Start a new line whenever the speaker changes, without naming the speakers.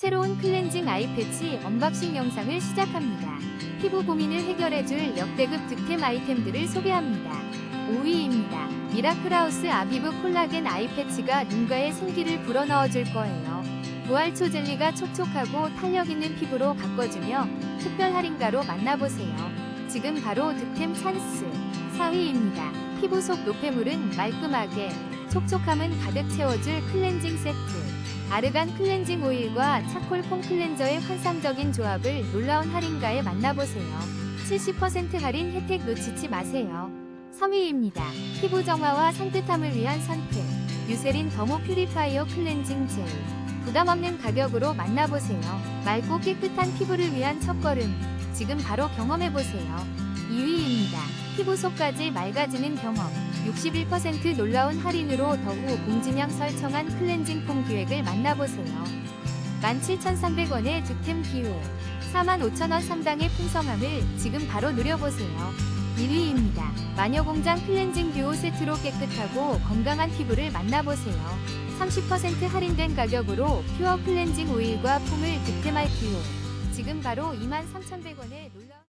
새로운 클렌징 아이 패치 언박싱 영상을 시작합니다. 피부 고민을 해결해줄 역대급 득템 아이템들을 소개합니다. 5위입니다. 미라클하우스 아비브 콜라겐 아이 패치가 눈가에 생기를 불어넣어줄 거예요. 부활초 젤리가 촉촉하고 탄력 있는 피부로 바꿔주며 특별 할인가로 만나보세요. 지금 바로 득템 찬스. 4위입니다. 피부 속 노폐물은 말끔하게, 촉촉함은 가득 채워줄 클렌징 세트. 아르간 클렌징 오일과 차콜 폼 클렌저의 환상적인 조합을 놀라운 할인가에 만나보세요. 70% 할인 혜택 놓치지 마세요. 3위입니다. 피부 정화와 산뜻함을 위한 선택. 유세린 더모 퓨리파이어 클렌징 젤. 부담 없는 가격으로 만나보세요. 맑고 깨끗한 피부를 위한 첫걸음. 지금 바로 경험해보세요. 2위입니다. 피부 속까지 맑아지는 경험. 61% 놀라운 할인으로 더후 공진양 설청한 클렌징 폼 기획을 만나보세요. 17,300원의 득템 기회. 45,000원 상당의 풍성함을 지금 바로 누려보세요. 1위입니다. 마녀공장 클렌징 듀오 세트로 깨끗하고 건강한 피부를 만나보세요. 30% 할인된 가격으로 퓨어 클렌징 오일과 폼을 득템할 기회. 지금 바로 23,100원에 놀라